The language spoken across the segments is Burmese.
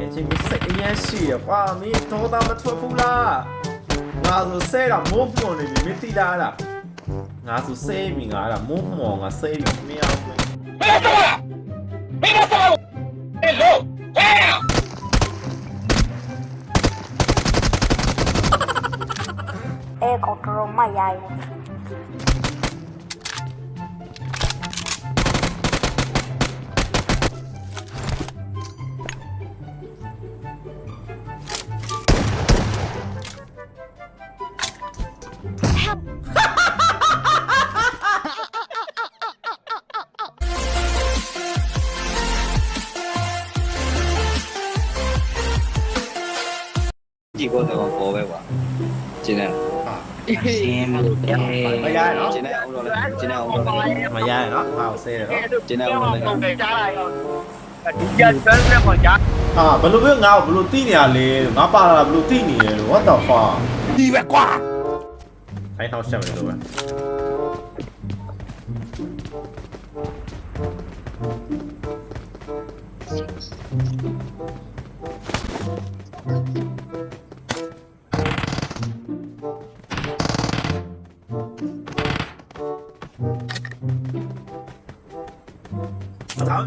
တယ်ချင်းမစိတ်အရင်ရှိရကွာမင်းတော့တာမထွက်ဘူးလားငါဆိုဆဲတာမိုးပွန်နေပြီမင်းတိလားလားငါဆိုဆဲပြီငါအဲ့ဒါမိုးမှော်ငါဆဲပြီမင်းအောင်မယ်အဲ ယ်အောင်တော့လေဒီကြမ်းတဲ့မှာကြားဟာဘယ်လိုပဲငါ့ကိုဘယ်လိုတိနေရလဲငါပါလာဘယ်လိုတိနေလဲ what the fuck ဒီပဲကွာခိုင်းထောက်ရှက်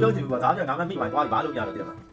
မယ်လို့ပဲဘာသာပြောချင်ဘူးဘာသာပြောငါမမိမှ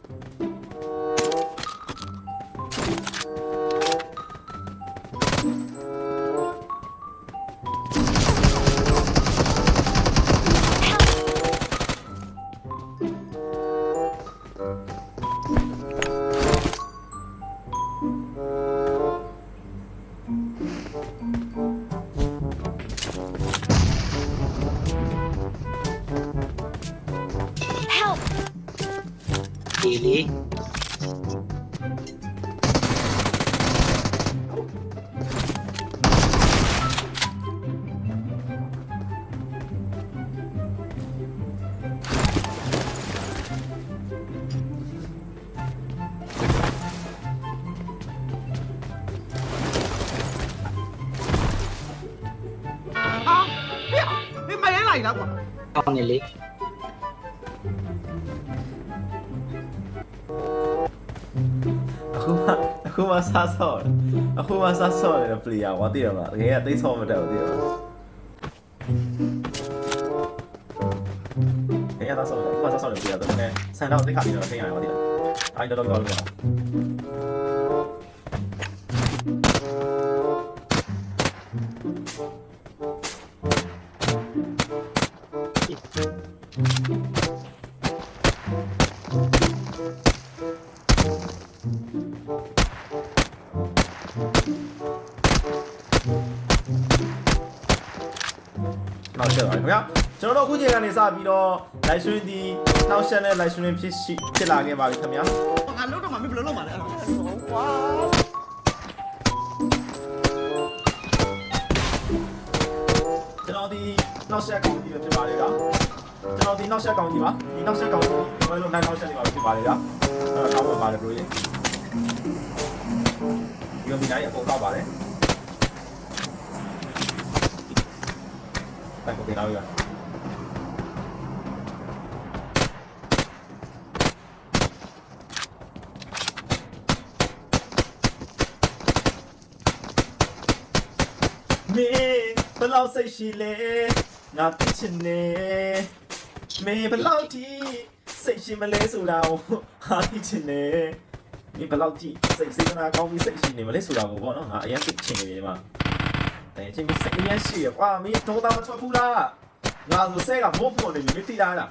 င်းနေလေအခုမှအခုမှစားဆော့တယ်အခုမှစားဆော့တယ် player ဝါတည်ရမှာတကယ်ကတိတ်ဆော့မတက်ဘူးတည်ရမှာတကယ်တော့ဆော့တယ်အခုမှစားဆော့တယ် player တော့လည်းဆန်တော့တိတ်ခါပြီးတော့ထိရတယ်ဝါတည်လားအဲ့တော့တော့တော့လို့ နောက်ဆက်ပါခင်ဗျာကျွန်တော်တို့အခုချိန်ကနေစပြီးတော့ live stream ဒီနောက်ဆက်နဲ့ live stream ဖြစ်ရှိဖြစ်လာခဲ့ပါပြီခင်ဗျာငါလုံးတော့မှမဘယ်လိုလုပ်မှာလဲအဲ့ဒါဟုတ်ပါ နောက်ဆက်ကောင်းကြီးပဲဖြစ်ပါလေတော့ကျွန်တော်ဒီနောက်ဆက်ကောင်းကြီးပါဒီနောက်ဆက်ကောင်းကြီးဘယ်လိုနိုင်နောက်ဆက်နေပါဖြစ်ပါလေတော့အဲ့တော့ကောင်းပါပါတယ်ဘရိုရေဒီကမိနိုင်အကုန်ကောက်ပါတယ်တိုင်ကိုတင်လာပြီပါမင်းဘယ်လောက်စိတ်ရှိလဲ ငါသိချင်နေမင်းဘယ်လောက်ထိစိတ်ရှိမလဲဆိုတာကိုဟာသိချင်နေမင်းဘယ်လောက်ထိစိတ်စေတနာကောင်းပြီးစိတ်ရှိနေမလဲဆိုတာကိုပေါ့နော်ငါအရင်သိချင်နေတယ်မှာတဲ့ချင်းစိတ်အရင်ရှိရကွာမင်းတော့တာမထွက်ဘူးလားငါဆိုဆဲကမိုးပွန်နေပြီမသိလားလား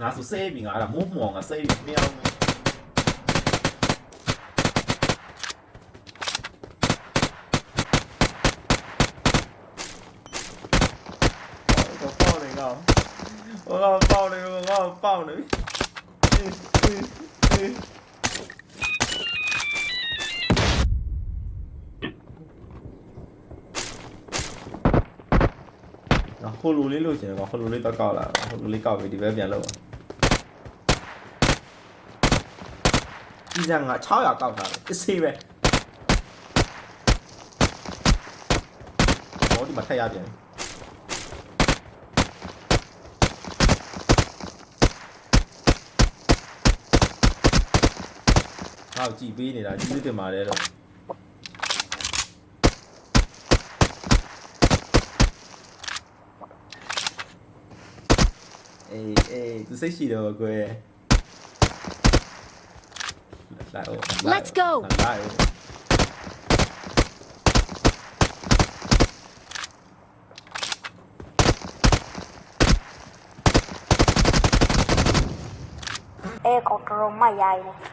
ငါဆိုဆဲပြီငါအဲ့ဒါမိုးမှော်ငါဆဲပြီမင်းအောင် အောင်လေနော်ဟိုလိုလေးလို့ကျင်တော့ဟိုလိုလေးတော့ကောက်လာဟိုလိုလေးကောက်ပြီးဒီဘက်ပြန်လောက်ပါဒီကငါ600ကောက်တာပဲစေးပဲဟောဒီမှာထက်ရပြန်ပြီ ငါ့ကိုကြည်ပေးနေတာကြည်ပေးတင်ပါတယ်လို့အေးအေးသူစိတ်ရှိတော့ကွယ်လိုက်အောင် Let's go လိုက်အောင်အဲကောင်တော်တော်မရိုင်းဘူး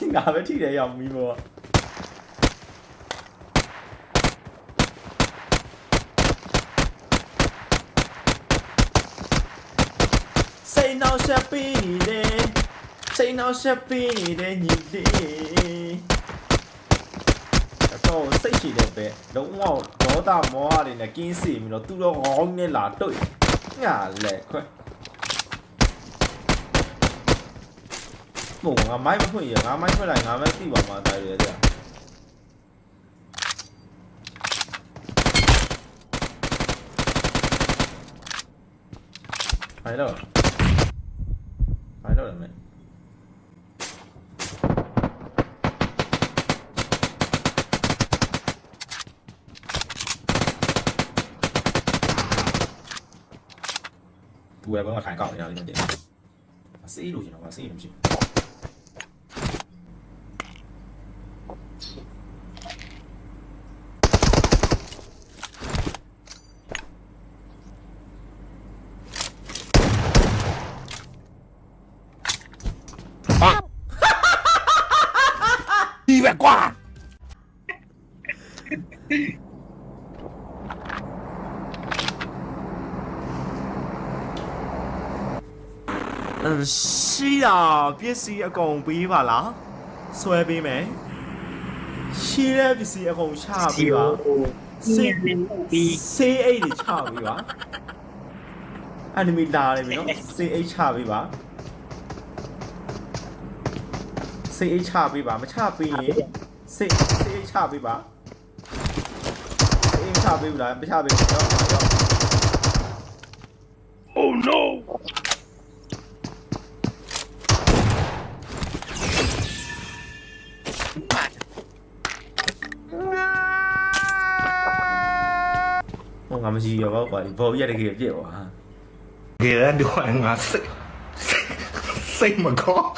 အဲ့ငါပဲထိတယ်ရောက်မီးပေါ့စိတ်နှောက်ရှက်ပေးနေတယ်စိတ်နှောက်ရှက်ပေးနေတယ်ညီလေးတော့စိတ်ရှိတယ်ပဲလုံးဝဒေါသမောဟတွေနဲ့ကင်းစီပြီးတော့သူတော့ခေါင်းနဲ့လာတွေ့ငါလဲခွဲ့ မို့ငါမိုက်မဖွင့်ရငါမိုက်ဖွင့်လိုက်ငါပဲသိပါမှာတိုင်းရတဲ့ဘာလို့ဘာလို့လဲမင်းသူပဲဘာထိုင်ကောက်နေရလိမ့်မယ်တဲ့စေးလို့ကျွန်တော်ကစေးလို့ရှိရင် ရှိတာပစ္စည်းအကုန်ပေးပါလားဆွဲပေးမယ်ရှိတဲ့ပစ္စည်းအကုန်ချပေးပါစေးစေးအိတ်တွေချပေးပါအနီမီလာတယ်ပြီနော်စေးအိတ်ချပေးပါ စိတ်အိတ်ချပေးပါမချပေးရင်စိတ်စိတ်အိတ်ချပေးပါစိတ်အိတ်ချပေးဘူးလားမချပေးဘူးတော့တော့ Oh no ဟိုငါမရှိရောပေါ့ကွာဒီဘော်ကြီးရတကယ်ပြစ်ပါ ဒီကဲဒီဟိုငါစိတ်စိတ်မကောင်း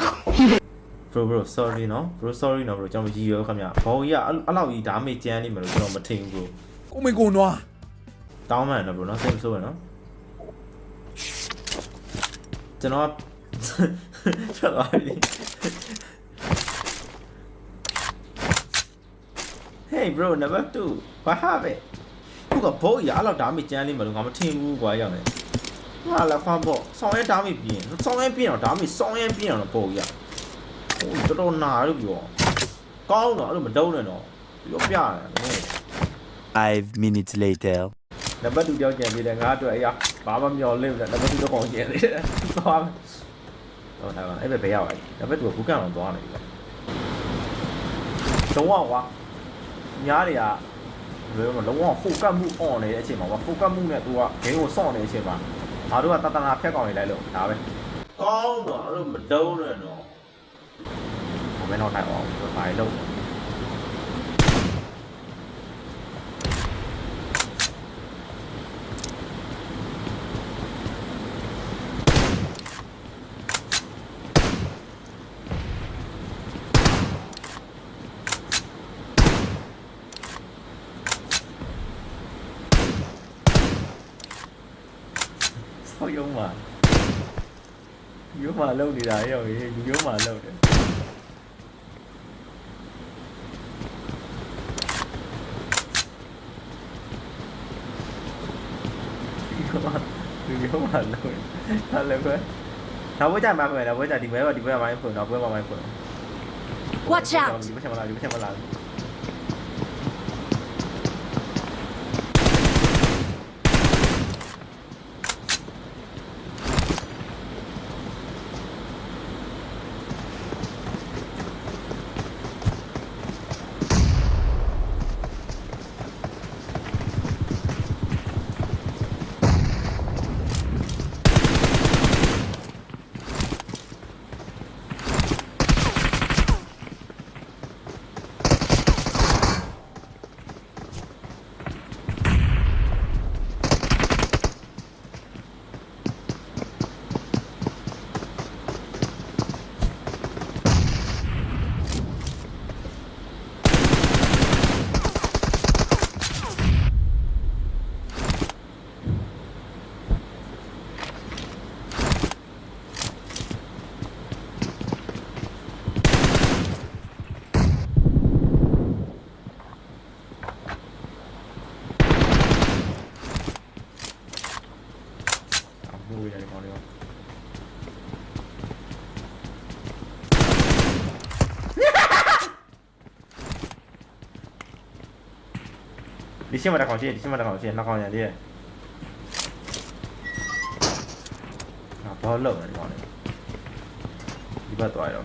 bro bro sorry နော် bro sorry နော် bro ကျွန်တော်မကြည့်ရောခင်ဗျဘောကြီးကအဲ့အဲ့လောက်ကြီးဒါမေးကြမ်းနေမယ်လို့ကျွန်တော်မထင်ဘူး bro ကိုမေကိုနွားတောင်းမှန်နော် bro နော်စိတ်မဆိုးရနော်ကျွန်တော်ချက်သွားပြီ Hey bro number 2ဘာဟာပဲခုကဘောကြီးကအဲ့လောက်ဒါမေးကြမ်းနေမယ်လို့ငါမထင်ဘူးကွာရောက်နေဟာလာခွန်ပေါ့ဆောင်းရဲဒါမေးပြင်းဆောင်းရဲပြင်းတော့ဒါမေးဆောင်းရဲပြင်းတော့ဘောကြီးက ဟိုတော်တော်နာလို့ပြောကောင်းတော့အဲ့လိုမတုံးနဲ့တော့ပြောပြရတယ်5 minutes later. နံပါတ်2ကြောက်ကြံသေးတယ်ငါအတွက်အေးဘာမှမျောလင့်နဲ့နံပါတ်2တော့ကောင်းကျန်သေးတယ်သွားမယ်ဟောဒါကအဲ့ဘယ်ဘယ်ရောက်လဲနံပါတ်2ကဘူးကန်အောင်သွားနေပြီလုံးဝကွာညားတွေကဘယ်လိုလုံးဝဖိုကတ်မှု on နေတဲ့အချိန်မှာကွာဖိုကတ်မှုနဲ့သူကဂိမ်းကိုစောင့်နေတဲ့အချိန်မှာငါတို့ကတတနာဖြတ်ကောင်းနေလိုက်လို့ဒါပဲကောင်းတော့အဲ့လိုမတုံးနဲ့တော့ ဘယ်တော့ထိုင်အောင်ဘာလို့ဆောက်ရုံးမှာရုံးမှာလုံနေတာရောက်ရေလူရုံးမှာလုံတယ် ရုံးမှာလူရုံးမှာလုံတယ်ဟာလည်းပဲနောက်ဘက်ကျမှမယ်နောက်ဘက်ကျဒီဘက်ကဒီဘက်ကမိုင်းဖွင့်နောက်ဘက်ကမိုင်းဖွင့် Watch out ဒီဘက်ကျမလာဒီဘက်ကျ မလာဒီရှင်းမတစ်ကောင်ရှင်းဒီရှင်းမတစ်ကောင်ရှင်းနှစ်ကောင်ရလေးငါဘောလုံးနေကောင်လေဒီဘက်သွားရတော့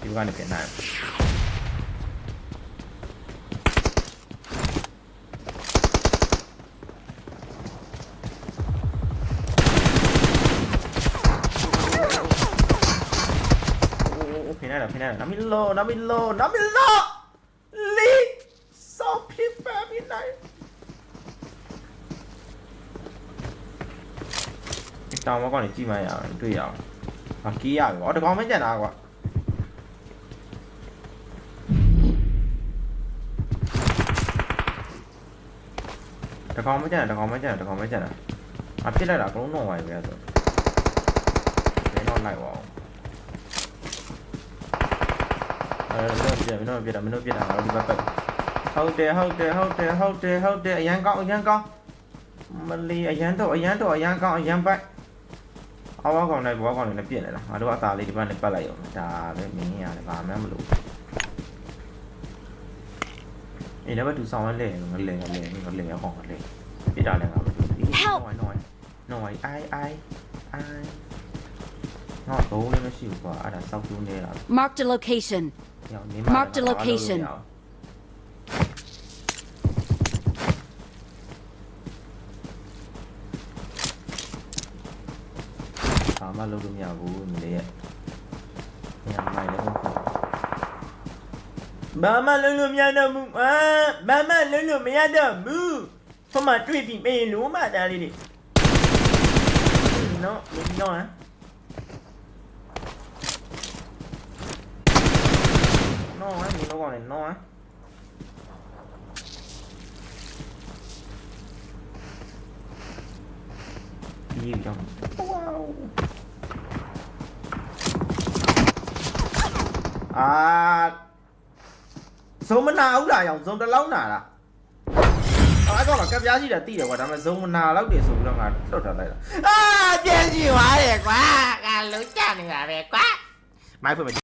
ဒီဘက်ကနေပြန်နိုင်ဖိနေတယ်ဖိနေတယ်နမီလိုနမီလိုနမီလိုလီစောဖြစ်ပါမိနိုင် တောင်ဘက်ကနေကြည့်မှရအောင်တွေ့ရအောင်။ဟာကီးရပြီ။အော်တကောင်မကျန်တာကွာ။တကောင်မကျန်တာတကောင်မကျန်တာတကောင်မကျန်တာ။အဖြစ်လိုက်တာအကုန်လုံးတော့ဝိုင်းပဲဆို။ဘယ်တော့လိုက်ပါအောင်။အဲတော့ပြမင်းတို့ပြတာမင်းတို့ပြတာငါတို့ဒီဘက်ပတ်ဟုတ်တယ်ဟုတ်တယ်ဟုတ်တယ်ဟုတ်တယ်ဟုတ်တယ်အရန်ကောင်းအရန်ကောင်းမလီအရန်တော့အရန်တော့အရန်ကောင်းအရန်ပိုက် အဝါကောင်နဲ့ဘွားကောင်နဲ့ပြင့်နေတာငါတို့အသာလေးဒီဘက်နဲ့ပတ်လိုက်အောင်ဒါပဲမင်းရတယ်ဘာမှမလုပ်အေးလည်းပဲသူဆောင်ရလဲငလဲငလဲငလဲအကောင်ငလဲပြတာလည်းငါမလုပ်ဘူးနော်နော်နော်အိုင်အိုင်အိုင်နော်ဘုံလည်းမရှိဘူးကွာအဲ့ဒါစောက်ကျူးနေတာ Marked a location. ရောနေ Mark the location. ဘာမှလုပ်လို့မရဘူးမလေးရဲ့ညမိုင်လည်းဟုတ်ဘာမှလုံးလို့မရတော့ဘူးအာဘာမှလုံးလို့မ ရတော့ဘူးဖမတွေ့ပြီးမေးလို့မှတားလေးတွေနော်မင်းနော်ဟမ်နော်ဟမ်မင်းတော့ကောင်းနေနော်ဟမ်ဒီကြောင့်ဝေါအာဇုံမနာဘူးလားအောင်ဇုံတ